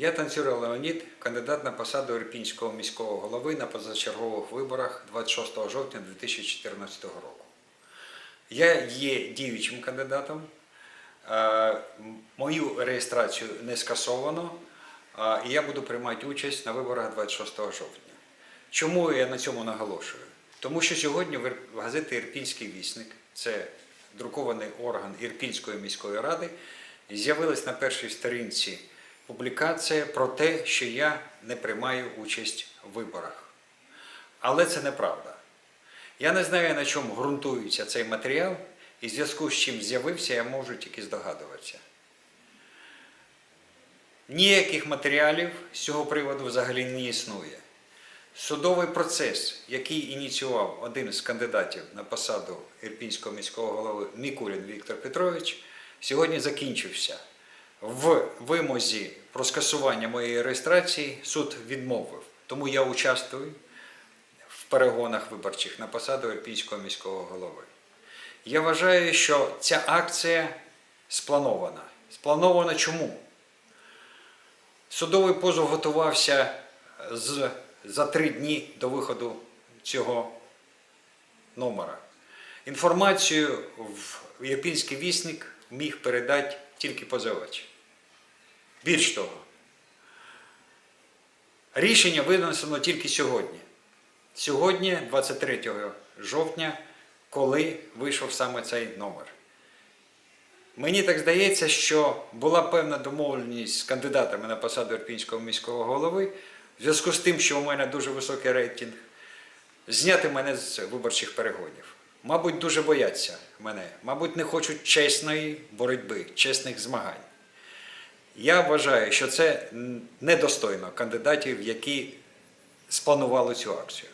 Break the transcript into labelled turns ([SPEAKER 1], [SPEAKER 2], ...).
[SPEAKER 1] Я танцюр Леонід, кандидат на посаду Ірпінського міського голови на позачергових виборах 26 жовтня 2014 року. Я є діючим кандидатом. Е, Мою реєстрацію не скасовано, і я буду приймати участь на виборах 26 жовтня. Чому я на цьому наголошую? Тому що сьогодні в газеті Ірпінський вісник, це друкований орган Ірпінської міської ради, з'явилась на першій сторінці публікація про те, що я не приймаю участь в виборах. Але це неправда. Я не знаю, на чому ґрунтується цей матеріал, і в зв'язку з чим з'явився, я можу тільки здогадуватися. Ніяких матеріалів з цього приводу взагалі не існує. Судовий процес, який ініціював один з кандидатів на посаду Ірпінського міського голови Мікулін Віктор Петрович, сьогодні закінчився. В вимозі про скасування моєї реєстрації суд відмовив. Тому я участвую в перегонах виборчих на посаду Ірпінського міського голови. Я вважаю, що ця акція спланована. Спланована чому? Судовий позов готувався з, за три дні до виходу цього номера. Інформацію в Єрпінський вісник міг передати тільки позивач. Більш того, рішення винесено тільки сьогодні. Сьогодні, 23 жовтня, коли вийшов саме цей номер. Мені так здається, що була певна домовленість з кандидатами на посаду Ірпінського міського голови в зв'язку з тим, що у мене дуже високий рейтинг, зняти мене з виборчих перегонів. Мабуть, дуже бояться мене, мабуть, не хочуть чесної боротьби, чесних змагань. Я вважаю, що це недостойно кандидатів, які спланували цю акцію.